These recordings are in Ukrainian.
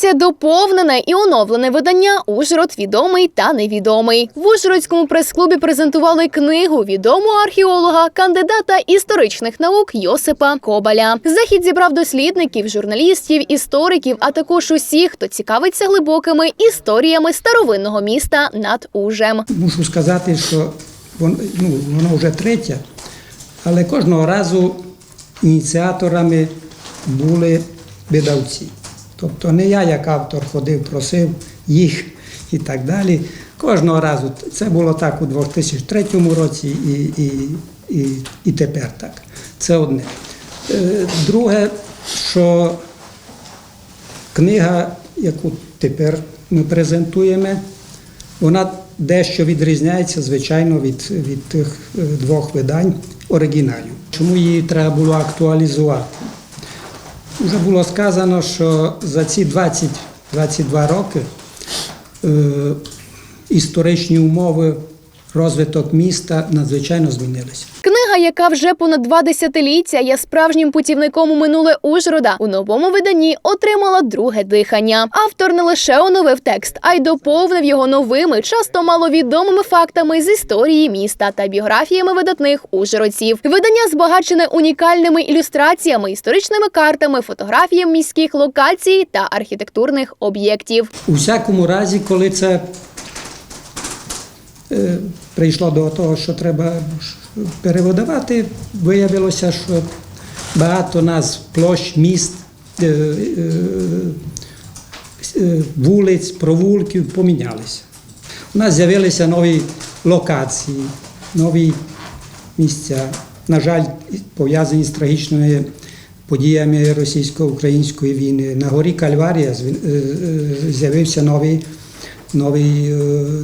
Третє доповнене і оновлене видання Ужгород відомий та невідомий. В Ужгородському прес-клубі презентували книгу відомого археолога, кандидата історичних наук Йосипа Кобаля. Захід зібрав дослідників, журналістів, істориків, а також усіх, хто цікавиться глибокими історіями старовинного міста над Ужем. Мушу сказати, що вон- ну, воно вже третє, але кожного разу ініціаторами були видавці. Тобто не я, як автор, ходив, просив їх і так далі. Кожного разу це було так у 2003 році і, і, і, і тепер так. Це одне. Е, Друге, що Книга, яку тепер ми презентуємо, вона дещо відрізняється, звичайно, від, від тих е, двох видань оригіналів. Чому її треба було актуалізувати? Вже було сказано, що за ці 20-22 роки е, історичні умови, розвиток міста надзвичайно змінилися. Книга, яка вже понад два десятиліття є справжнім путівником у минуле Ужгорода, у новому виданні отримала друге дихання. Автор не лише оновив текст, а й доповнив його новими, часто маловідомими фактами з історії міста та біографіями видатних ужгородців. Видання збагачене унікальними ілюстраціями, історичними картами, фотографіями міських локацій та архітектурних об'єктів. У всякому разі, коли це е, прийшло до того, що треба переводувати, виявилося, що багато нас площ, міст, е, е, е, вулиць, провулків помінялися. У нас з'явилися нові локації, нові місця. На жаль, пов'язані з трагічними подіями російсько-української війни. На горі Кальварія з'явився новий, новий,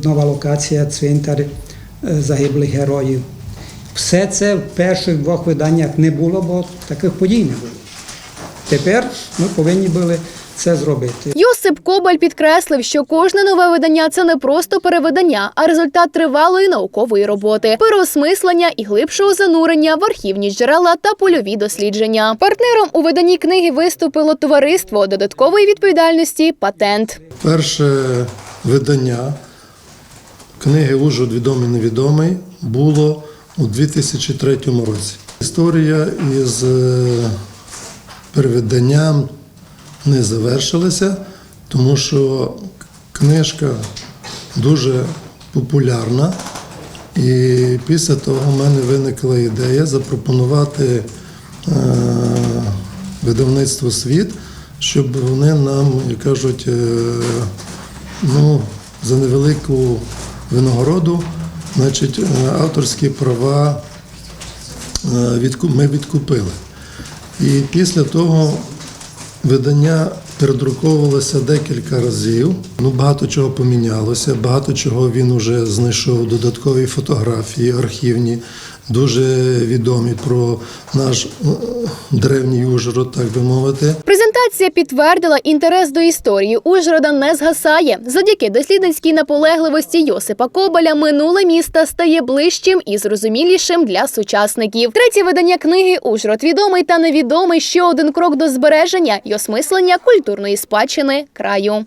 нова локація цвинтар загиблих героїв. Все це в перших двох виданнях не було, бо таких подій не було. Тепер ми повинні були це зробити. Йосип Кобаль підкреслив, що кожне нове видання це не просто перевидання, а результат тривалої наукової роботи, переосмислення і глибшого занурення в архівні джерела та польові дослідження. Партнером у виданні книги виступило товариство додаткової відповідальності Патент. Перше видання книги Ужгород відомий невідомий було у 2003 році. Історія із е, перевиданням не завершилася, тому що книжка дуже популярна. І після того в мене виникла ідея запропонувати е, видавництву світ, щоб вони нам, як кажуть, е, ну, за невелику винагороду, значить, е, авторські права е, ми відкупили. І після того видання передруковувалося декілька разів. Ну, багато чого помінялося, багато чого він вже знайшов. Додаткові фотографії, архівні, дуже відомі про наш е, древній Ужгород, так би мовити. Презентація підтвердила інтерес до історії Ужгорода не згасає. Завдяки дослідницькій наполегливості Йосипа Кобаля минуле місто стає ближчим і зрозумілішим для сучасників. Третє видання книги Ужгород відомий та невідомий ще один крок до збереження й осмислення культурної спадщини краю.